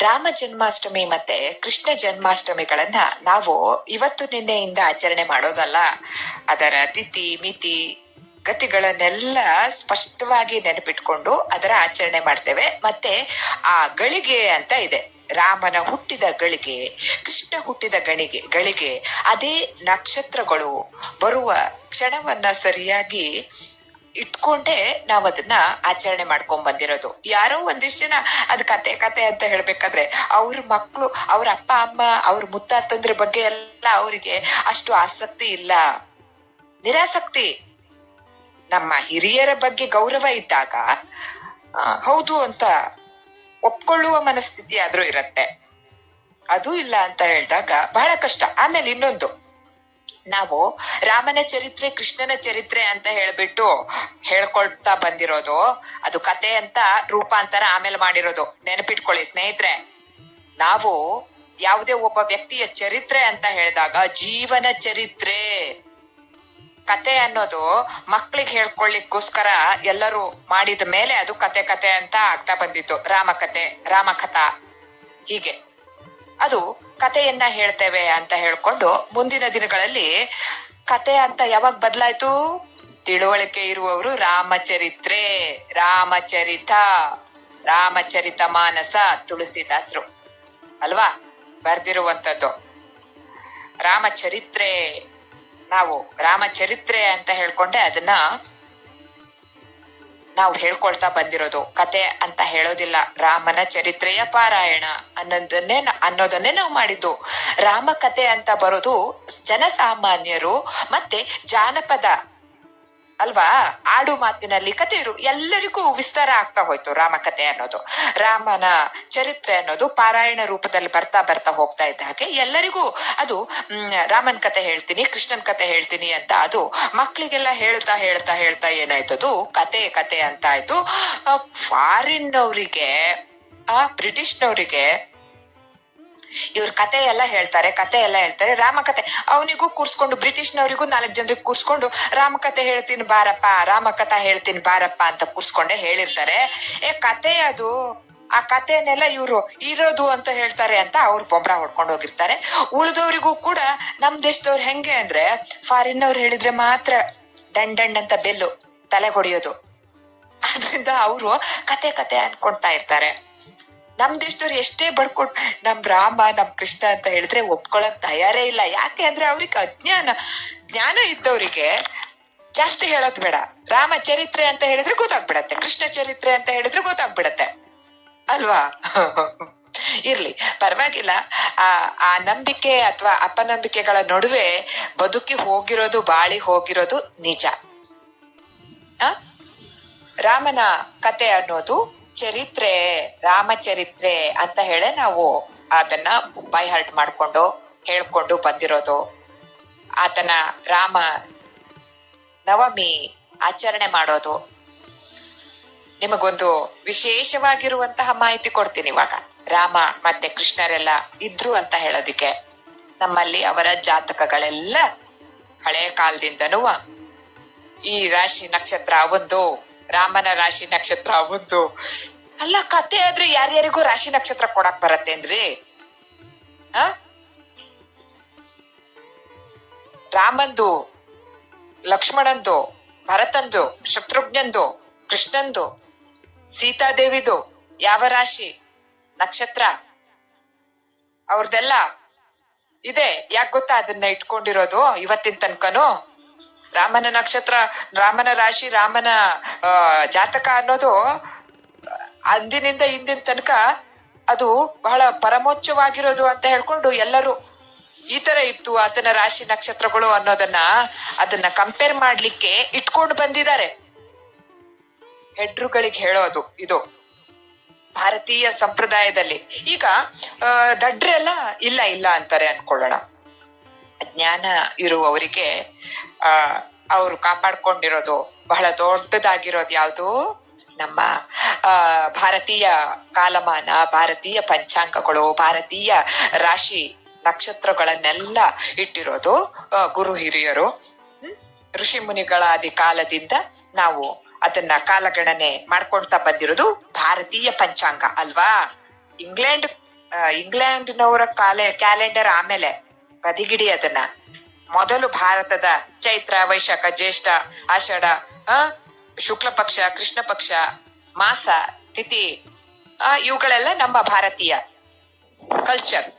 ರಾಮ ಜನ್ಮಾಷ್ಟಮಿ ಮತ್ತೆ ಕೃಷ್ಣ ಜನ್ಮಾಷ್ಟಮಿಗಳನ್ನ ನಾವು ಇವತ್ತು ನಿನ್ನೆಯಿಂದ ಆಚರಣೆ ಮಾಡೋದಲ್ಲ. ಅದರ ತಿಥಿ, ಮಿತಿ, ಗತಿಗಳನ್ನೆಲ್ಲ ಸ್ಪಷ್ಟವಾಗಿ ನೆನಪಿಟ್ಕೊಂಡು ಅದರ ಆಚರಣೆ ಮಾಡ್ತೇವೆ. ಮತ್ತೆ ಆ ಗಳಿಗೆ ಅಂತ ಇದೆ. ರಾಮನ ಹುಟ್ಟಿದ ಗಳಿಗೆ, ಕೃಷ್ಣ ಹುಟ್ಟಿದ ಗಣಿಗೆ, ಗಳಿಗೆ ಅದೇ ನಕ್ಷತ್ರಗಳು ಬರುವ ಕ್ಷಣವನ್ನ ಸರಿಯಾಗಿ ಇಟ್ಕೊಂಡೇ ನಾವ್ ಅದನ್ನ ಆಚರಣೆ ಮಾಡ್ಕೊಂಡ್ ಬಂದಿರೋದು. ಯಾರೋ ಒಂದಿಷ್ಟು ಜನ ಅದ್ ಕತೆ ಕತೆ ಅಂತ ಹೇಳ್ಬೇಕಾದ್ರೆ ಅವ್ರ ಮಕ್ಳು, ಅವ್ರ ಅಪ್ಪ, ಅಮ್ಮ, ಅವ್ರ ಮುತ್ತಾತಂದ್ರ ಬಗ್ಗೆ ಎಲ್ಲ ಅವರಿಗೆ ಅಷ್ಟು ಆಸಕ್ತಿ ಇಲ್ಲ. ನಿರಾಸಕ್ತಿ. ನಮ್ಮ ಹಿರಿಯರ ಬಗ್ಗೆ ಗೌರವ ಇದ್ದಾಗ ಹೌದು ಅಂತ ಒಪ್ಕೊಳ್ಳುವ ಮನಸ್ಥಿತಿ ಆದ್ರೂ ಇರತ್ತೆ. ಅದು ಇಲ್ಲ ಅಂತ ಹೇಳಿದಾಗ ಬಹಳ ಕಷ್ಟ. ಆಮೇಲೆ ಇನ್ನೊಂದು. ನಾವು ರಾಮನ ಚರಿತ್ರೆ, ಕೃಷ್ಣನ ಚರಿತ್ರೆ ಅಂತ ಹೇಳ್ಬಿಟ್ಟು ಹೇಳ್ಕೊಳ್ತಾ ಬಂದಿರೋದು. ಅದು ಕತೆ ಅಂತ ರೂಪಾಂತರ ಆಮೇಲೆ ಮಾಡಿರೋದು. ನೆನಪಿಟ್ಕೊಳ್ಳಿ ಸ್ನೇಹಿತರೆ. ನಾವು ಯಾವುದೇ ಒಬ್ಬ ವ್ಯಕ್ತಿಯ ಚರಿತ್ರೆ ಅಂತ ಹೇಳಿದಾಗ ಜೀವನ ಚರಿತ್ರೆ. ಕತೆ ಅನ್ನೋದು ಮಕ್ಳಿಗೆ ಹೇಳ್ಕೊಳ್ಳಿಕ್ಕೋಸ್ಕರ ಎಲ್ಲರೂ ಮಾಡಿದ ಮೇಲೆ ಅದು ಕತೆ ಕತೆ ಅಂತ ಆಗ್ತಾ ಬಂದಿತ್ತು. ರಾಮಕತೆ, ರಾಮಕಥಾ. ಹೀಗೆ. ಅದು ಕತೆಯನ್ನ ಹೇಳ್ತೇವೆ ಅಂತ ಹೇಳ್ಕೊಂಡು ಮುಂದಿನ ದಿನಗಳಲ್ಲಿ ಕತೆ ಅಂತ ಯಾವಾಗ ಬದಲಾಯ್ತು? ತಿಳುವಳಿಕೆ ಇರುವವರು ರಾಮಚರಿತ್ರೆ, ರಾಮಚರಿತ ರಾಮಚರಿತ ಮಾನಸ, ತುಳಸಿದಾಸರು. ಅಲ್ವಾ? ಬರ್ದಿರುವಂತದ್ದು ರಾಮಚರಿತ್ರೆ. ನಾವು ರಾಮಚರಿತ್ರೆ ಅಂತ ಹೇಳ್ಕೊಂಡೆ ಅದನ್ನ ನಾವು ಹೇಳ್ಕೊಳ್ತಾ ಬಂದಿರೋದು. ಕತೆ ಅಂತ ಹೇಳೋದಿಲ್ಲ. ರಾಮನ ಚರಿತ್ರೆಯ ಪಾರಾಯಣ ಅನ್ನೋದನ್ನೇ ಅನ್ನೋದನ್ನೇ ನಾವು ಮಾಡಿದ್ದು. ರಾಮ ಕತೆ ಅಂತ ಬರೋದು ಜನಸಾಮಾನ್ಯರು ಮತ್ತೆ ಜಾನಪದ ಅಲ್ವಾ? ಆಡು ಮಾತಿನಲ್ಲಿ ಕತೆ ಇರು. ಎಲ್ಲರಿಗೂ ವಿಸ್ತಾರ ಆಗ್ತಾ ಹೋಯ್ತು ರಾಮಕಥೆ ಅನ್ನೋದು. ರಾಮನ ಚರಿತ್ರೆ ಅನ್ನೋದು ಪಾರಾಯಣ ರೂಪದಲ್ಲಿ ಬರ್ತಾ ಬರ್ತಾ ಹೋಗ್ತಾ ಇದ್ದ ಹಾಗೆ ಎಲ್ಲರಿಗೂ ಅದು ರಾಮನ್ ಕತೆ ಹೇಳ್ತೀನಿ, ಕೃಷ್ಣನ್ ಕತೆ ಹೇಳ್ತೀನಿ ಅಂತ ಅದು ಮಕ್ಳಿಗೆಲ್ಲ ಹೇಳ್ತಾ ಹೇಳ್ತಾ ಹೇಳ್ತಾ ಏನಾಯ್ತದು ಕತೆ ಕತೆ ಅಂತ ಆಯ್ತು. ಫಾರಿನ್ ಅವರಿಗೆ ಆ, ಬ್ರಿಟಿಷ್ನವರಿಗೆ ಇವ್ರ ಕತೆ ಎಲ್ಲ ಹೇಳ್ತಾರೆ, ಕತೆ ಎಲ್ಲ ಹೇಳ್ತಾರೆ. ರಾಮಕತೆ ಅವನಿಗೂ ಕೂರ್ಸ್ಕೊಂಡು, ಬ್ರಿಟಿಷ್ನವರಿಗೂ ನಾಲ್ಕು ಜನರಿಗೆ ಕೂರ್ಸ್ಕೊಂಡು ರಾಮಕತೆ ಹೇಳ್ತೀನಿ ಬಾರಪ್ಪ ರಾಮಕಥಾ ಹೇಳ್ತೀನಿ ಬಾರಪ್ಪ ಅಂತ ಕೂರ್ಸ್ಕೊಂಡೆ ಹೇಳಿರ್ತಾರೆ. ಏ, ಕತೆ ಅದು, ಆ ಕತೆನೆಲ್ಲ ಇವ್ರು ಇರೋದು ಅಂತ ಹೇಳ್ತಾರೆ ಅಂತ ಅವ್ರು ಬೊಂಬಡ ಹೊಡ್ಕೊಂಡು ಹೋಗಿರ್ತಾರೆ. ಉಳಿದವರಿಗೂ ಕೂಡ ನಮ್ ದೇಶದವ್ರು ಹೆಂಗೆ ಅಂದ್ರೆ ಫಾರಿನ್ ಅವ್ರು ಹೇಳಿದ್ರೆ ಮಾತ್ರ ಡಂಡ್ ಅಂತ ಬೆಲ್ಲು ತಲೆ ಹೊಡೆಯೋದು. ಆದ್ರಿಂದ ಅವರು ಕತೆ ಕತೆ ಅನ್ಕೊಂತಾ ಇರ್ತಾರೆ. ನಮ್ ದೇಶದವ್ರು ಎಷ್ಟೇ ಬಡ್ಕೊಂಡ್ ನಮ್ ರಾಮ, ನಮ್ ಕೃಷ್ಣ ಅಂತ ಹೇಳಿದ್ರೆ ಒಪ್ಕೊಳಕ್ ತಯಾರೇ ಇಲ್ಲ. ಯಾಕೆ ಅಂದ್ರೆ ಅವ್ರಿಗೆ ಅಜ್ಞಾನ, ಜ್ಞಾನ ಇದ್ದವ್ರಿಗೆ ಜಾಸ್ತಿ ಹೇಳೋದ್ ಬೇಡ. ರಾಮ ಚರಿತ್ರೆ ಅಂತ ಹೇಳಿದ್ರೆ ಗೊತ್ತಾಗ್ಬಿಡತ್ತೆ. ಕೃಷ್ಣ ಚರಿತ್ರೆ ಅಂತ ಹೇಳಿದ್ರೆ ಗೊತ್ತಾಗ್ಬಿಡತ್ತೆ. ಅಲ್ವಾ? ಇರ್ಲಿ. ಪರವಾಗಿಲ್ಲ. ಆ ಆ ನಂಬಿಕೆ ಅಥವಾ ಅಪನಂಬಿಕೆಗಳ ನಡುವೆ ಬದುಕಿ ಹೋಗಿರೋದು, ಬಾಳಿ ಹೋಗಿರೋದು ನಿಜ. ರಾಮನ ಕತೆ ಅನ್ನೋದು ಚರಿತ್ರೆ, ರಾಮಚರಿತ್ರೆ ಅಂತ ಹೇಳಿ ನಾವು ಅದನ್ನ ಬೈ ಹರ್ಟ್ ಮಾಡ್ಕೊಂಡು ಹೇಳ್ಕೊಂಡು ಬಂದಿರೋದು. ಆತನ ರಾಮ ನವಮಿ ಆಚರಣೆ ಮಾಡೋದು. ನಿಮಗೊಂದು ವಿಶೇಷವಾಗಿರುವಂತಹ ಮಾಹಿತಿ ಕೊಡ್ತೀನಿ ಇವಾಗ. ರಾಮ ಮತ್ತೆ ಕೃಷ್ಣರೆಲ್ಲ ಇದ್ರು ಅಂತ ಹೇಳೋದಿಕ್ಕೆ. ನಮ್ಮಲ್ಲಿ ಅವರ ಜಾತಕಗಳೆಲ್ಲ ಹಳೆಯ ಕಾಲದಿಂದನೂ ಈ ರಾಶಿ ನಕ್ಷತ್ರ ಒಂದು ರಾಮನ ರಾಶಿ ನಕ್ಷತ್ರ ಒಂದು. ಅಲ್ಲ, ಕತೆ ಆದ್ರೆ ಯಾರ್ಯಾರಿಗೂ ರಾಶಿ ನಕ್ಷತ್ರ ಕೊಡಕ್ ಬರತ್ತೇನ್ರಿ ಆ ರಾಮಂದು, ಲಕ್ಷ್ಮಣಂದು, ಭರತಂದು, ಶತ್ರುಘ್ನಂದು, ಕೃಷ್ಣಂದು, ಸೀತಾದೇವಿದು ಯಾವ ರಾಶಿ ನಕ್ಷತ್ರ? ಅವ್ರದೆಲ್ಲ ಇದೆ. ಯಾಕೆ ಗೊತ್ತಾ ಅದನ್ನ ಇಟ್ಕೊಂಡಿರೋದು ಇವತ್ತಿನ ತನಕನು? ರಾಮನ ನಕ್ಷತ್ರ, ರಾಮನ ರಾಶಿ, ರಾಮನ ಜಾತಕ ಅನ್ನೋದು ಅಂದಿನಿಂದ ಇಂದಿನ ತನಕ ಅದು ಬಹಳ ಪರಮೋಚ್ಚವಾಗಿರೋದು ಅಂತ ಹೇಳ್ಕೊಂಡು ಎಲ್ಲರೂ ಈ ತರ ಇತ್ತು ಆತನ ರಾಶಿ ನಕ್ಷತ್ರಗಳು ಅನ್ನೋದನ್ನ ಅದನ್ನ ಕಂಪೇರ್ ಮಾಡ್ಲಿಕ್ಕೆ ಇಟ್ಕೊಂಡು ಬಂದಿದ್ದಾರೆ. ಹೆಡ್ರುಗಳಿಗೆ ಹೇಳೋದು ಇದು ಭಾರತೀಯ ಸಂಪ್ರದಾಯದಲ್ಲಿ. ಈಗ ದಡ್ರೆಲ್ಲ ಇಲ್ಲ ಇಲ್ಲ ಅಂತಾರೆ ಅನ್ಕೊಳ್ಳೋಣ. ಜ್ಞಾನ ಇರುವವರಿಗೆ, ಆ, ಅವರು ಕಾಪಾಡ್ಕೊಂಡಿರೋದು ಬಹಳ ದೊಡ್ಡದಾಗಿರೋದು ಯಾವುದು? ನಮ್ಮ ಭಾರತೀಯ ಕಾಲಮಾನ, ಭಾರತೀಯ ಪಂಚಾಂಗಗಳು, ಭಾರತೀಯ ರಾಶಿ ನಕ್ಷತ್ರಗಳನ್ನೆಲ್ಲ ಇಟ್ಟಿರೋದು ಗುರು ಹಿರಿಯರು. ಋಷಿ ಮುನಿಗಳಾದಿ ಕಾಲದಿಂದ ನಾವು ಅದನ್ನ ಕಾಲಗಣನೆ ಮಾಡ್ಕೊಳ್ತಾ ಬಂದಿರೋದು ಭಾರತೀಯ ಪಂಚಾಂಗ, ಅಲ್ವಾ? ಇಂಗ್ಲೆಂಡ್ ಇಂಗ್ಲೆಂಡ್ನವರ ಕಾಲೆ, ಕ್ಯಾಲೆಂಡರ್ ಆಮೇಲೆ. ಬದಿಗಿಡಿ ಅದನ್ನ. ಮೊದಲು ಭಾರತದ ಚೈತ್ರ, ವೈಶಾಖ, ಜ್ಯೇಷ್ಠ, ಆಷಾಢ, ಆ, ಶುಕ್ಲ ಪಕ್ಷ, ಕೃಷ್ಣ ಪಕ್ಷ, ಮಾಸ, ತಿಥಿ, ಆ, ಇವುಗಳೆಲ್ಲ ನಮ್ಮ ಭಾರತೀಯ ಕಲ್ಚರ್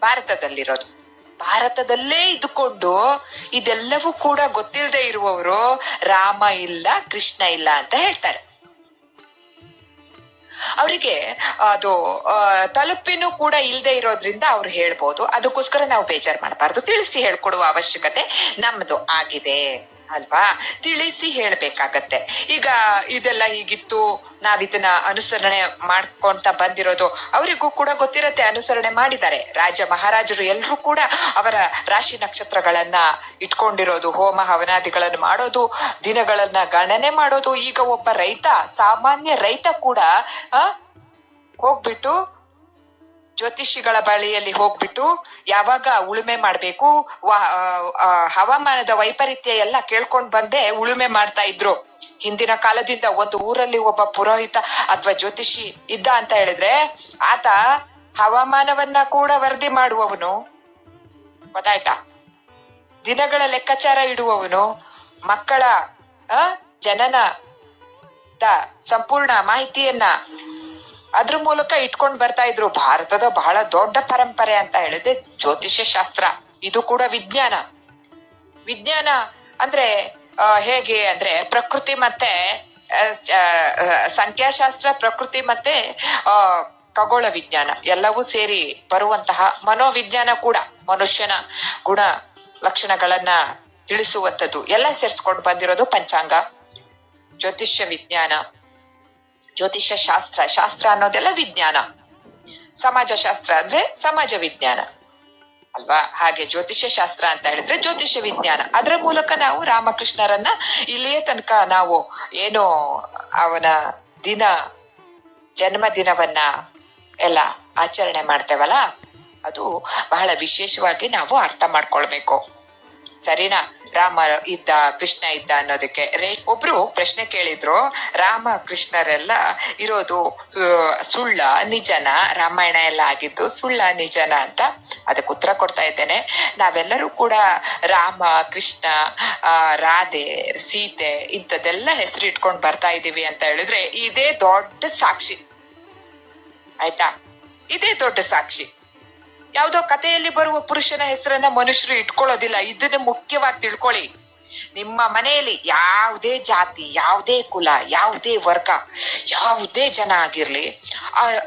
ಭಾರತದಲ್ಲಿರೋದು. ಭಾರತದಲ್ಲೇ ಇದ್ದುಕೊಂಡು ಇದೆಲ್ಲವೂ ಕೂಡ ಗೊತ್ತಿಲ್ಲದೆ ಇರುವವರು ರಾಮ ಇಲ್ಲ, ಕೃಷ್ಣ ಇಲ್ಲ ಅಂತ ಹೇಳ್ತಾರೆ. ಅವರಿಗೆ ಅದು ತಲುಪಿನೂ ಕೂಡ ಇಲ್ಲದೆ ಇರೋದ್ರಿಂದ ಅವ್ರು ಹೇಳ್ಬೋದು. ಅದಕ್ಕೋಸ್ಕರ ನಾವು ಬೇಜಾರ್ ಮಾಡಬಾರ್ದು. ತಿಳಿಸಿ ಹೇಳ್ಕೊಡುವ ಅವಶ್ಯಕತೆ ನಮ್ದು ಆಗಿದೆ. ಅಲ್ವಾ? ತಿಳಿಸಿ ಹೇಳ್ಬೇಕಾಗತ್ತೆ. ಈಗ ಇದೆಲ್ಲ ಹೀಗಿತ್ತು ನಾವ್ ಅನುಸರಣೆ ಮಾಡ್ಕೊಂತ ಬಂದಿರೋದು ಅವರಿಗೂ ಕೂಡ ಗೊತ್ತಿರತ್ತೆ, ಅನುಸರಣೆ ಮಾಡಿದ್ದಾರೆ. ರಾಜ ಮಹಾರಾಜರು ಎಲ್ರೂ ಕೂಡ ಅವರ ರಾಶಿ ನಕ್ಷತ್ರಗಳನ್ನ ಇಟ್ಕೊಂಡಿರೋದು, ಹೋಮ ಹವನಾದಿಗಳನ್ನು ಮಾಡೋದು, ದಿನಗಳನ್ನ ಗಣನೆ ಮಾಡೋದು, ಈಗ ಒಬ್ಬ ರೈತ, ಸಾಮಾನ್ಯ ರೈತ ಕೂಡ ಹೋಗ್ಬಿಟ್ಟು ಜ್ಯೋತಿಷಿಗಳ ಬಳಿಯಲ್ಲಿ ಹೋಗ್ಬಿಟ್ಟು ಯಾವಾಗ ಉಳುಮೆ ಮಾಡ್ಬೇಕು ಹವಾಮಾನದ ವೈಪರೀತ್ಯ ಎಲ್ಲ ಕೇಳ್ಕೊಂಡ್ ಬಂದೆ ಉಳುಮೆ ಮಾಡ್ತಾ ಇದ್ರು. ಹಿಂದಿನ ಕಾಲದಿಂದ ಒಂದು ಊರಲ್ಲಿ ಒಬ್ಬ ಪುರೋಹಿತ ಅಥವಾ ಜ್ಯೋತಿಷಿ ಇದ್ದ ಅಂತ ಹೇಳಿದ್ರೆ, ಆತ ಹವಾಮಾನವನ್ನ ಕೂಡ ವರದಿ ಮಾಡುವವನು. ಗೊತ್ತಾಯ್ತಾ? ದಿನಗಳ ಲೆಕ್ಕಾಚಾರ ಇಡುವವನು. ಮಕ್ಕಳ ಜನನ ಸಂಪೂರ್ಣ ಮಾಹಿತಿಯನ್ನ ಅದ್ರ ಮೂಲಕ ಇಟ್ಕೊಂಡ್ ಬರ್ತಾ ಇದ್ರು. ಭಾರತದ ಬಹಳ ದೊಡ್ಡ ಪರಂಪರೆ ಅಂತ ಹೇಳಿದ್ರೆ ಜ್ಯೋತಿಷ್ಯ ಶಾಸ್ತ್ರ. ಇದು ಕೂಡ ವಿಜ್ಞಾನ. ವಿಜ್ಞಾನ ಅಂದ್ರೆ ಹೇಗೆ ಅಂದ್ರೆ ಪ್ರಕೃತಿ ಮತ್ತೆ ಸಂಖ್ಯಾಶಾಸ್ತ್ರ, ಪ್ರಕೃತಿ ಮತ್ತೆ ಖಗೋಳ ವಿಜ್ಞಾನ ಎಲ್ಲವೂ ಸೇರಿ ಬರುವಂತಹ ಮನೋವಿಜ್ಞಾನ ಕೂಡ, ಮನುಷ್ಯನ ಗುಣ ಲಕ್ಷಣಗಳನ್ನ ತಿಳಿಸುವಂಥದ್ದು. ಎಲ್ಲ ಸೇರ್ಸ್ಕೊಂಡು ಬಂದಿರೋದು ಪಂಚಾಂಗ. ಜ್ಯೋತಿಷ್ಯ ವಿಜ್ಞಾನ. ಜ್ಯೋತಿಷ್ಯ ಶಾಸ್ತ್ರ ಶಾಸ್ತ್ರ ಅನ್ನೋದೆಲ್ಲ ವಿಜ್ಞಾನ. ಸಮಾಜ ಶಾಸ್ತ್ರ ಅಂದ್ರೆ ಸಮಾಜ ವಿಜ್ಞಾನ. ಅಲ್ವಾ? ಹಾಗೆ ಜ್ಯೋತಿಷ್ಯ ಶಾಸ್ತ್ರ ಅಂತ ಹೇಳಿದ್ರೆ ಜ್ಯೋತಿಷ್ಯ ವಿಜ್ಞಾನ. ಅದರ ಮೂಲಕ ನಾವು ರಾಮಕೃಷ್ಣರನ್ನ ಇಲ್ಲಿಯ ತನಕ ನಾವು ಏನು ಅವನ ದಿನ ಜನ್ಮ ದಿನವನ್ನ ಎಲ್ಲ ಆಚರಣೆ ಮಾಡ್ತೇವಲ್ಲ, ಅದು ಬಹಳ ವಿಶೇಷವಾಗಿ ನಾವು ಅರ್ಥ ಮಾಡ್ಕೊಳ್ಬೇಕು. ಸರಿನಾ? ರಾಮ ಇದ್ದ, ಕೃಷ್ಣ ಇದ್ದ ಅನ್ನೋದಕ್ಕೆ. ಒಬ್ರು ಪ್ರಶ್ನೆ ಕೇಳಿದ್ರು, ರಾಮ ಕೃಷ್ಣರೆಲ್ಲ ಇರೋದು ಸುಳ್ಳ, ನಿಜನ, ರಾಮಾಯಣ ಎಲ್ಲ ಆಗಿದ್ದು ಸುಳ್ಳ, ನಿಜನ ಅಂತ ಅದಕ್ಕೆ ಉತ್ತರ ಕೊಡ್ತಾ ಇದ್ದೇನೆ. ನಾವೆಲ್ಲರೂ ಕೂಡ ರಾಮ, ಕೃಷ್ಣ ರಾಧೆ, ಸೀತೆ ಇಂಥದ್ದೆಲ್ಲ ಹೆಸರು ಇಟ್ಕೊಂಡು ಬರ್ತಾ ಇದೀವಿ ಅಂತ ಹೇಳಿದ್ರೆ ಇದೇ ದೊಡ್ಡ ಸಾಕ್ಷಿ. ಆಯ್ತಾ? ಇದೇ ದೊಡ್ಡ ಸಾಕ್ಷಿ. ಯಾವುದೋ ಕಥೆಯಲ್ಲಿ ಬರುವ ಪುರುಷನ ಹೆಸರನ್ನ ಮನುಷ್ಯರು ಇಟ್ಕೊಳ್ಳೋದಿಲ್ಲ. ಇದನ್ನ ಮುಖ್ಯವಾಗಿ ತಿಳ್ಕೊಳ್ಳಿ. ನಿಮ್ಮ ಮನೆಯಲ್ಲಿ ಯಾವುದೇ ಜಾತಿ, ಯಾವುದೇ ಕುಲ, ಯಾವುದೇ ವರ್ಗ, ಯಾವುದೇ ಜನ ಆಗಿರ್ಲಿ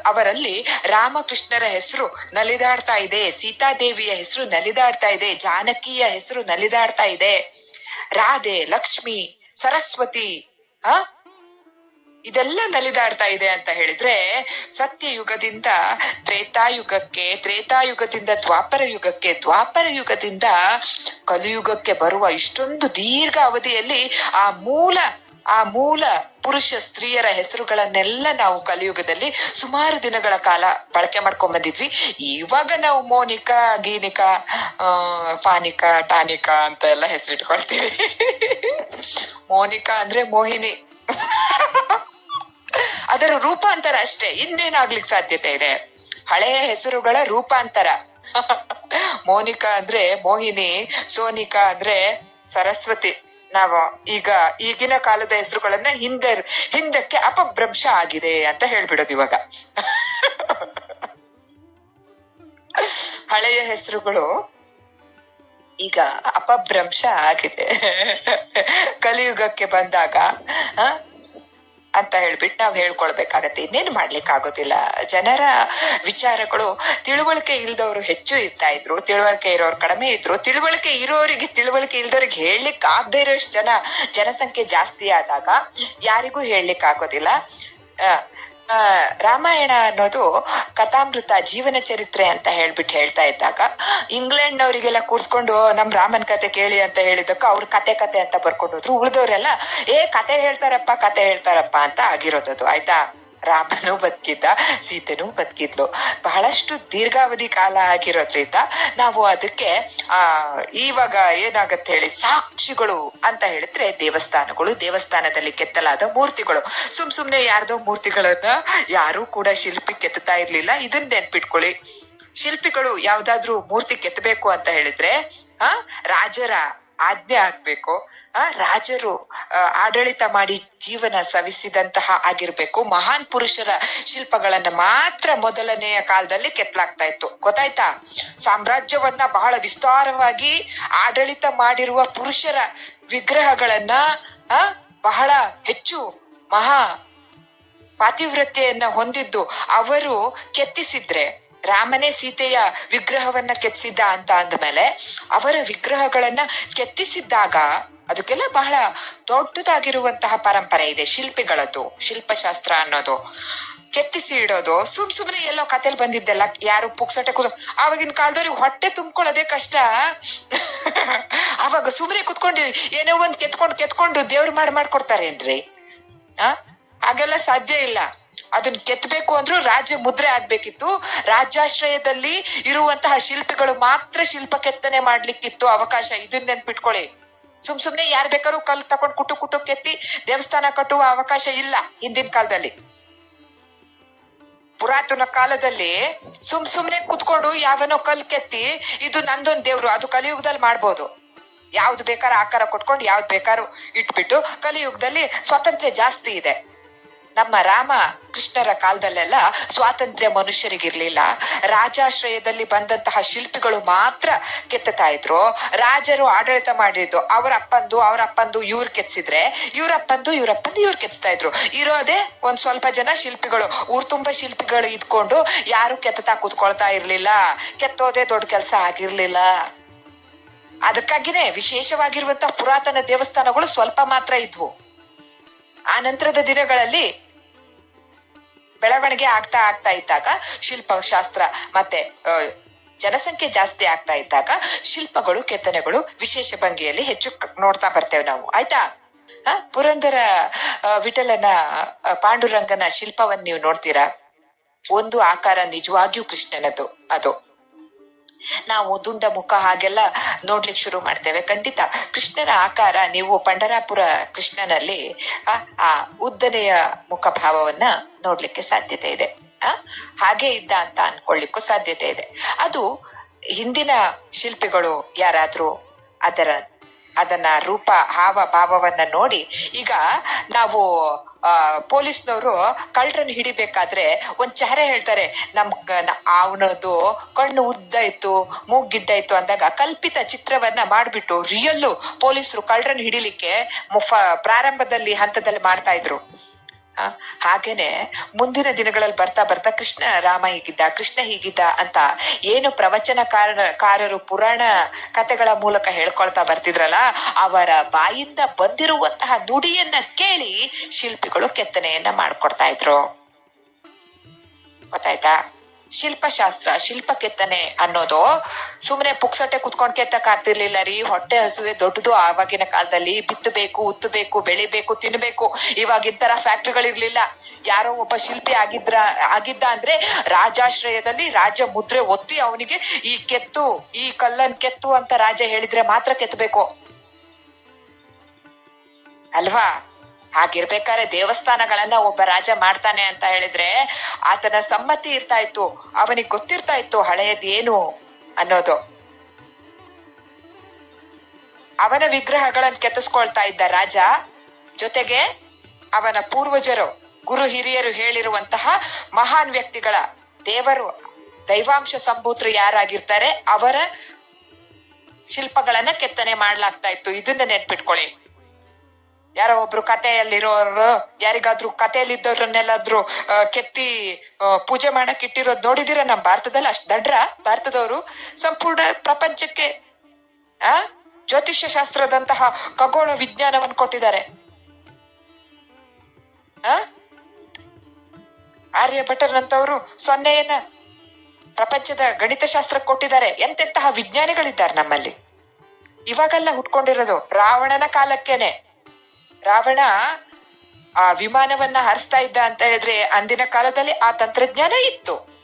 ಅವರಲ್ಲಿ ರಾಮಕೃಷ್ಣರ ಹೆಸರು ನಲಿದಾಡ್ತಾ ಇದೆ, ಸೀತಾದೇವಿಯ ಹೆಸರು ನಲಿದಾಡ್ತಾ ಇದೆ, ಜಾನಕಿಯ ಹೆಸರು ನಲಿದಾಡ್ತಾ ಇದೆ. ರಾಧೆ, ಲಕ್ಷ್ಮಿ, ಸರಸ್ವತಿ ಆ ಇದೆಲ್ಲ ನಲಿದಾಡ್ತಾ ಇದೆ ಅಂತ ಹೇಳಿದ್ರೆ ಸತ್ಯಯುಗದಿಂದ ತ್ರೇತಾಯುಗಕ್ಕೆ, ತ್ರೇತಾಯುಗದಿಂದ ದ್ವಾಪರ ಯುಗಕ್ಕೆ, ದ್ವಾಪರ ಯುಗದಿಂದ ಕಲಿಯುಗಕ್ಕೆ ಬರುವ ಇಷ್ಟೊಂದು ದೀರ್ಘ ಅವಧಿಯಲ್ಲಿ ಆ ಮೂಲ ಆ ಮೂಲ ಪುರುಷ ಸ್ತ್ರೀಯರ ಹೆಸರುಗಳನ್ನೆಲ್ಲ ನಾವು ಕಲಿಯುಗದಲ್ಲಿ ಸುಮಾರು ದಿನಗಳ ಕಾಲ ಬಳಕೆ ಮಾಡ್ಕೊಂಡ್ ಬಂದಿದ್ವಿ. ಇವಾಗ ನಾವು ಮೋನಿಕಾ, ಗೀನಿಕಾ ಪಾನಿಕಾ ಟಾನಿಕಾ ಅಂತ ಎಲ್ಲ ಹೆಸರಿಟ್ಕೊಳ್ತೀವಿ. ಮೋನಿಕಾ ಅಂದ್ರೆ ಮೋಹಿನಿ. ಅದರ ರೂಪಾಂತರ ಅಷ್ಟೇ. ಇನ್ನೇನಾಗ್ಲಿಕ್ಕೆ ಸಾಧ್ಯತೆ ಇದೆ? ಹಳೆಯ ಹೆಸರುಗಳ ರೂಪಾಂತರ. ಮೋನಿಕಾ ಅಂದ್ರೆ ಮೋಹಿನಿ, ಸೋನಿಕಾ ಅಂದ್ರೆ ಸರಸ್ವತಿ. ನಾವು ಈಗ ಈಗಿನ ಕಾಲದ ಹೆಸರುಗಳನ್ನ ಹಿಂದೆ, ಹಿಂದಕ್ಕೆ ಅಪಭ್ರಂಶ ಆಗಿದೆ ಅಂತ ಹೇಳ್ಬಿಡೋದು ಇವಾಗ. ಹಳೆಯ ಹೆಸರುಗಳು ಈಗ ಅಪಭ್ರಂಶ ಆಗಿದೆ. ಕಲಿಯುಗಕ್ಕೆ ಬಂದಾಗ ಅಂತ ಹೇಳ್ಬಿಟ್ಟು ನಾವ್ ಹೇಳ್ಕೊಳ್ಬೇಕಾಗತ್ತೆ. ಇನ್ನೇನು ಮಾಡ್ಲಿಕ್ಕೆ ಆಗೋದಿಲ್ಲ ಜನರ ವಿಚಾರಗಳು ತಿಳುವಳಿಕೆ ಇಲ್ದವರು ಹೆಚ್ಚು ಇರ್ತಾ ಇದ್ರು, ತಿಳುವಳಿಕೆ ಇರೋರು ಕಡಿಮೆ ಇದ್ರು, ತಿಳುವಳಿಕೆ ಇರೋರಿಗೆ ತಿಳುವಳಿಕೆ ಇಲ್ದವ್ರಿಗೆ ಹೇಳಲಿಕ್ಕೆ ಆಗದೆ ಇರೋಷ್ಟು ಜನ, ಜನಸಂಖ್ಯೆ ಜಾಸ್ತಿ ಆದಾಗ ಯಾರಿಗೂ ಹೇಳಲಿಕ್ಕೆ ಆಗೋದಿಲ್ಲ ರಾಮಾಯಣ ಅನ್ನೋದು ಕಥಾಮೃತ ಜೀವನ ಚರಿತ್ರೆ ಅಂತ ಹೇಳ್ಬಿಟ್ಟು ಹೇಳ್ತಾ ಇದ್ದಾಗ ಇಂಗ್ಲೆಂಡ್ ಅವರಿಗೆಲ್ಲ ಕೂರ್ಸ್ಕೊಂಡು, ನಮ್ ರಾಮನ್ ಕತೆ ಕೇಳಿ ಅಂತ ಹೇಳಿದಕ್ಕ ಅವ್ರ ಕತೆ ಕತೆ ಅಂತ ಬರ್ಕೊಂಡು ಹೋದ್ರು ಉಳಿದವರೆಲ್ಲ, ಏ ಕತೆ ಹೇಳ್ತಾರಪ್ಪ ಕತೆ ಹೇಳ್ತಾರಪ್ಪ ಅಂತ ಆಗಿರೋದದು. ಆಯ್ತಾ? ರಾಮನು ಬದುಕಿದ್ದ, ಸೀತೆನೂ ಬದುಕಿದ್ಲು. ಬಹಳಷ್ಟು ದೀರ್ಘಾವಧಿ ಕಾಲ ಆಗಿರೋದ್ರಿಂದ ನಾವು ಅದಕ್ಕೆ, ಆ ಇವಾಗ ಏನಾಗತ್ತೆ ಹೇಳಿ, ಸಾಕ್ಷಿಗಳು ಅಂತ ಹೇಳಿದ್ರೆ ದೇವಸ್ಥಾನಗಳು, ದೇವಸ್ಥಾನದಲ್ಲಿ ಕೆತ್ತಲಾದ ಮೂರ್ತಿಗಳು. ಸುಮ್ ಸುಮ್ನೆ ಯಾರ್ದೋ ಮೂರ್ತಿಗಳನ್ನ ಯಾರು ಕೂಡ ಶಿಲ್ಪಿ ಕೆತ್ತುತ್ತಾ ಇರ್ಲಿಲ್ಲ. ಇದನ್ನ ನೆನ್ಪಿಟ್ಕೊಳ್ಳಿ. ಶಿಲ್ಪಿಗಳು ಯಾವ್ದಾದ್ರು ಮೂರ್ತಿ ಕೆತ್ತಬೇಕು ಅಂತ ಹೇಳಿದ್ರೆ, ಆ, ರಾಜರ ಆಜ್ಞೆ ಆಗ್ಬೇಕು. ಆ, ರಾಜರು ಆಡಳಿತ ಮಾಡಿ ಜೀವನ ಸವಿಸಿದಂತಹ ಆಗಿರ್ಬೇಕು. ಮಹಾನ್ ಪುರುಷರ ಶಿಲ್ಪಗಳನ್ನ ಮಾತ್ರ ಮೊದಲನೆಯ ಕಾಲದಲ್ಲಿ ಕೆತ್ತಲಾಗ್ತಾ ಇತ್ತು. ಗೊತ್ತಾಯ್ತಾ? ಸಾಮ್ರಾಜ್ಯವನ್ನ ಬಹಳ ವಿಸ್ತಾರವಾಗಿ ಆಡಳಿತ ಮಾಡಿರುವ ಪುರುಷರ ವಿಗ್ರಹಗಳನ್ನ, ಆ, ಬಹಳ ಹೆಚ್ಚು ಮಹಾ ಪಾತಿವ್ರತೆಯನ್ನ ಹೊಂದಿದ್ದು ಅವರು ಕೆತ್ತಿಸಿದ್ರೆ. ರಾಮನೇ ಸೀತೆಯ ವಿಗ್ರಹವನ್ನ ಕೆತ್ತಿಸಿದ್ದ ಅಂತ ಅಂದಮೇಲೆ ಅವರ ವಿಗ್ರಹಗಳನ್ನ ಕೆತ್ತಿಸಿದ್ದಾಗ ಅದಕ್ಕೆಲ್ಲ ಬಹಳ ದೊಡ್ಡದಾಗಿರುವಂತಹ ಪರಂಪರೆ ಇದೆ ಶಿಲ್ಪಿಗಳದ್ದು, ಶಿಲ್ಪಶಾಸ್ತ್ರ ಅನ್ನೋದು. ಕೆತ್ತಿಸಿ ಇಡೋದು, ಸುಮ್ ಸುಮ್ನೆ ಎಲ್ಲೋ ಕತೆಲ್ ಬಂದಿದ್ದೆಲ್ಲ ಯಾರು ಪುಕ್ಸಟೆ ಕೂತ್ ಆವಾಗಿನ ಕಾಲದವ್ರಿಗೆ ಹೊಟ್ಟೆ ತುಂಬ್ಕೊಳ್ಳೋದೇ ಕಷ್ಟ. ಅವಾಗ ಸುಮ್ನೆ ಕುತ್ಕೊಂಡು ಏನೋ ಒಂದ್ ಕೆತ್ಕೊಂಡು ಕೆತ್ಕೊಂಡು ದೇವ್ರು ಮಾಡಿ, ಮಾಡ್ಕೊಡ್ತಾರೆ ಏನ್ರಿ? ಆ? ಹಾಗೆಲ್ಲ ಸಾಧ್ಯ ಇಲ್ಲ. ಅದನ್ನ ಕೆತ್ತಬೇಕು ಅಂದ್ರೂ ರಾಜ್ಯ ಮುದ್ರೆ ಆಗ್ಬೇಕಿತ್ತು. ರಾಜ್ಯಾಶ್ರಯದಲ್ಲಿ ಇರುವಂತಹ ಶಿಲ್ಪಿಗಳು ಮಾತ್ರ ಶಿಲ್ಪ ಕೆತ್ತನೆ ಮಾಡ್ಲಿಕ್ಕಿತ್ತು ಅವಕಾಶ. ಇದನ್ನ ನೆನ್ಪಿಟ್ಕೊಳ್ಳಿ. ಸುಮ್ ಸುಮ್ನೆ ಯಾರ್ ಬೇಕಾದ್ರೂ ಕಲ್ ತಕೊಂಡ್ ಕುಟು ಕುಟು ಕೆತ್ತಿ ದೇವಸ್ಥಾನ ಕಟ್ಟುವ ಅವಕಾಶ ಇಲ್ಲ ಹಿಂದಿನ ಕಾಲದಲ್ಲಿ. ಪುರಾತನ ಕಾಲದಲ್ಲಿ ಸುಮ್ ಸುಮ್ನೆ ಕುತ್ಕೊಂಡು ಯಾವನೋ ಕಲ್ ಕೆತ್ತಿ ಇದು ನಂದೊಂದ್ ದೇವ್ರು, ಅದು ಕಲಿಯುಗದಲ್ಲಿ ಮಾಡ್ಬೋದು. ಯಾವ್ದು ಬೇಕಾದ್ರೂ ಆಕಾರ ಕೊಟ್ಕೊಂಡು ಯಾವ್ದು ಬೇಕಾದ್ರೂ ಇಟ್ಬಿಟ್ಟು ಕಲಿಯುಗದಲ್ಲಿ ಸ್ವಾತಂತ್ರ್ಯ ಜಾಸ್ತಿ ಇದೆ. ನಮ್ಮ ರಾಮ ಕೃಷ್ಣರ ಕಾಲದಲ್ಲೆಲ್ಲ ಸ್ವಾತಂತ್ರ್ಯ ಮನುಷ್ಯರಿಗಿರ್ಲಿಲ್ಲ. ರಾಜಾಶ್ರಯದಲ್ಲಿ ಬಂದಂತಹ ಶಿಲ್ಪಿಗಳು ಮಾತ್ರ ಕೆತ್ತತಾ ಇದ್ರು. ರಾಜರು ಆಡಳಿತ ಮಾಡಿದ್ದು ಅವರ ಅಪ್ಪಂದು, ಅವ್ರ ಅಪ್ಪಂದು ಇವ್ರು ಕೆತ್ಸಿದ್ರೆ, ಇವ್ರ ಇವರಪ್ಪಂದು ಇವ್ರ ಅಪ್ಪಂದು ಇವ್ರು ಕೆತ್ತಿಸ್ತಾ ಇದ್ರು. ಇರೋದೇ ಒಂದ್ ಸ್ವಲ್ಪ ಜನ ಶಿಲ್ಪಿಗಳು. ಊರ್ ತುಂಬಾ ಶಿಲ್ಪಿಗಳು ಇದ್ಕೊಂಡು ಯಾರು ಕೆತ್ತತಾ ಕೂತ್ಕೊಳ್ತಾ ಇರ್ಲಿಲ್ಲ. ಕೆತ್ತೋದೇ ದೊಡ್ಡ ಕೆಲಸ ಆಗಿರ್ಲಿಲ್ಲ. ಅದಕ್ಕಾಗಿನೇ ವಿಶೇಷವಾಗಿರುವಂತಹ ಪುರಾತನ ದೇವಸ್ಥಾನಗಳು ಸ್ವಲ್ಪ ಮಾತ್ರ ಇದ್ವು. ಆ ನಂತರದ ದಿನಗಳಲ್ಲಿ ಬೆಳವಣಿಗೆ ಆಗ್ತಾ ಆಗ್ತಾ ಇದ್ದಾಗ, ಶಿಲ್ಪಶಾಸ್ತ್ರ ಮತ್ತೆ ಜನಸಂಖ್ಯೆ ಜಾಸ್ತಿ ಆಗ್ತಾ ಇದ್ದಾಗ ಶಿಲ್ಪಗಳು, ಕೆತ್ತನೆಗಳು ವಿಶೇಷ ಭಂಗಿಯಲ್ಲಿ ಹೆಚ್ಚು ನೋಡ್ತಾ ಬರ್ತೇವೆ ನಾವು. ಆಯ್ತಾ? ಪುರಂದರ ವಿಠಲನ ಪಾಂಡುರಂಗನ ಶಿಲ್ಪವನ್ನು ನೀವು ನೋಡ್ತೀರಾ? ಒಂದು ಆಕಾರ ನಿಜವಾಗಿಯೂ ಕೃಷ್ಣನದು, ಅದು. ನಾವು ದುಂಡ ಮುಖ ಹಾಗೆಲ್ಲ ನೋಡ್ಲಿಕ್ಕೆ ಶುರು ಮಾಡ್ತೇವೆ. ಖಂಡಿತ ಕೃಷ್ಣನ ಆಕಾರ ನೀವು ಪಂಡರಾಪುರ ಕೃಷ್ಣನಲ್ಲಿ ಆ, ಉದ್ದನೆಯ ಮುಖ ಭಾವವನ್ನ ನೋಡ್ಲಿಕ್ಕೆ ಸಾಧ್ಯತೆ ಇದೆ. ಆ ಹಾಗೆ ಇದ್ದ ಅಂತ ಅನ್ಕೊಳ್ಳಿಕ್ಕೂ ಸಾಧ್ಯತೆ ಇದೆ. ಅದು ಹಿಂದಿನ ಶಿಲ್ಪಿಗಳು ಯಾರಾದ್ರೂ ಅದರ ಅದನ್ನ ರೂಪ, ಹಾವ, ಭಾವವನ್ನ ನೋಡಿ ಈಗ ನಾವು, ಆ, ಪೊಲೀಸ್ನವರು ಕಳ್ಳರನ್ನ ಹಿಡಿಬೇಕಾದ್ರೆ ಒಂದ್ ಚಹರೆ ಹೇಳ್ತಾರೆ, ನಮ್ ಅವನದು ಕಣ್ಣು ಉದ್ದ ಇತ್ತು ಮೂಗ್ ಗಿಡ್ಡ ಇತ್ತು ಅಂದಾಗ ಕಲ್ಪಿತ ಚಿತ್ರವನ್ನ ಮಾಡ್ಬಿಟ್ಟು ರಿಯಲ್ಲು ಪೊಲೀಸರು ಕಳ್ಳರನ್ನ ಹಿಡಿಲಿಕ್ಕೆ ಪ್ರಾರಂಭದಲ್ಲಿ ಹಂತದಲ್ಲಿ ಮಾಡ್ತಾ ಇದ್ರು. ಹಾಗೇನೆ ಮುಂದಿನ ದಿನಗಳಲ್ಲಿ ಬರ್ತಾ ಬರ್ತಾ ಕೃಷ್ಣ ರಾಮ ಹೀಗಿದ್ದ, ಕೃಷ್ಣ ಹೀಗಿದ್ದ ಅಂತ ಏನು ಪ್ರವಚನಕಾರರು ಕಾರರು ಪುರಾಣ ಕಥೆಗಳ ಮೂಲಕ ಹೇಳ್ಕೊಳ್ತಾ ಬರ್ತಿದ್ರಲ್ಲ, ಅವರ ಬಾಯಿಂದ ಬಂದಿರುವಂತಹ ನುಡಿಯನ್ನ ಕೇಳಿ ಶಿಲ್ಪಿಗಳು ಕೆತ್ತನೆಯನ್ನ ಮಾಡ್ಕೊಡ್ತಾ ಇದ್ರು. ಗೊತ್ತಾಯ್ತಾ? ಶಿಲ್ಪಶಾಸ್ತ್ರ ಶಿಲ್ಪ ಕೆತ್ತನೆ ಅನ್ನೋದು ಸುಮ್ನೆ ಪುಕ್ಸಟ್ಟೆ ಕುತ್ಕೊಂಡ್ ಕೆತ್ತಕ್ ಆಗ್ತಿರ್ಲಿಲ್ಲ ರೀ. ಹೊಟ್ಟೆ ಹಸುವೆ ದೊಡ್ಡದು ಆವಾಗಿನ ಕಾಲದಲ್ಲಿ. ಬಿತ್ತಬೇಕು, ಉತ್ತಬೇಕು, ಬೆಳಿಬೇಕು, ತಿನ್ಬೇಕು. ಇವಾಗ ತರ ಫ್ಯಾಕ್ಟ್ರಿಗಳಿರ್ಲಿಲ್ಲ ಯಾರೋ ಒಬ್ಬ ಶಿಲ್ಪಿ ಆಗಿದ್ರ, ಆಗಿದ್ದ ಅಂದ್ರೆ ರಾಜಾಶ್ರಯದಲ್ಲಿ ರಾಜ ಮುದ್ರೆ ಒತ್ತಿ ಅವನಿಗೆ ಈ ಕೆತ್ತು, ಈ ಕಲ್ಲನ್ ಕೆತ್ತು ಅಂತ ರಾಜ ಹೇಳಿದ್ರೆ ಮಾತ್ರ ಕೆತ್ತಬೇಕು ಅಲ್ವಾ? ಹಾಗಿರ್ಬೇಕಾದ್ರೆ ದೇವಸ್ಥಾನಗಳನ್ನ ಒಬ್ಬ ರಾಜ ಮಾಡ್ತಾನೆ ಅಂತ ಹೇಳಿದ್ರೆ ಆತನ ಸಮ್ಮತಿ ಇರ್ತಾ ಇತ್ತು, ಅವನಿಗೆ ಗೊತ್ತಿರ್ತಾ ಇತ್ತು ಹಳೆಯದೇನು ಅನ್ನೋದು. ಅವನ ವಿಗ್ರಹಗಳನ್ನ ಕೆತ್ತಿಸ್ಕೊಳ್ತಾ ಇದ್ದ ರಾಜ ಜೊತೆಗೆ ಅವನ ಪೂರ್ವಜರು, ಗುರು ಹಿರಿಯರು ಹೇಳಿರುವಂತಹ ಮಹಾನ್ ವ್ಯಕ್ತಿಗಳ ದೇವರು, ದೈವಾಂಶ ಸಂಭೂತರು ಯಾರಾಗಿರ್ತಾರೆ, ಅವರ ಶಿಲ್ಪಗಳನ್ನ ಕೆತ್ತನೆ ಮಾಡಲಾಗ್ತಾ ಇತ್ತು. ಇದನ್ನ ನೆನ್ಪಿಟ್ಕೊಳ್ಳಿ. ಯಾರೋ ಒಬ್ರು ಕತೆಯಲ್ಲಿರೋರು ಯಾರಿಗಾದ್ರೂ ಕಥೆಯಲ್ಲಿದ್ದವ್ರನ್ನೆಲ್ಲಾದ್ರೂ ಕೆತ್ತಿ ಪೂಜೆ ಮಾಡಕ್ ಇಟ್ಟಿರೋದ್ ನೋಡಿದಿರ ನಮ್ ಭಾರತದಲ್ಲಿ? ಅಷ್ಟ್ ದಡ್ರ ಭಾರತದವರು. ಸಂಪೂರ್ಣ ಪ್ರಪಂಚಕ್ಕೆ, ಆ ಜ್ಯೋತಿಷ್ಯ ಶಾಸ್ತ್ರದಂತಹ ಖಗೋಳ ವಿಜ್ಞಾನವನ್ನು ಕೊಟ್ಟಿದ್ದಾರೆ. ಆ? ಆರ್ಯಭಟರಂತವರು ಸೊನ್ನೆಯನ್ನ ಪ್ರಪಂಚದ ಗಣಿತಶಾಸ್ತ್ರ ಕೊಟ್ಟಿದ್ದಾರೆ. ಎಂತೆಂತಹ ವಿಜ್ಞಾನಿಗಳಿದ್ದಾರೆ ನಮ್ಮಲ್ಲಿ? ಇವಾಗೆಲ್ಲ ಹುಟ್ಕೊಂಡಿರೋದು ರಾವಣನ ಕಾಲಕ್ಕೇನೆ. ರಾವಣ ಆ ವಿಮಾನವನ್ನ ಹರಿಸ್ತಾ ಇದ್ದ ಅಂತ ಹೇಳಿದ್ರೆ ಅಂದಿನ ಕಾಲದಲ್ಲಿ ಆ ತಂತ್ರಜ್ಞಾನ ಇತ್ತು.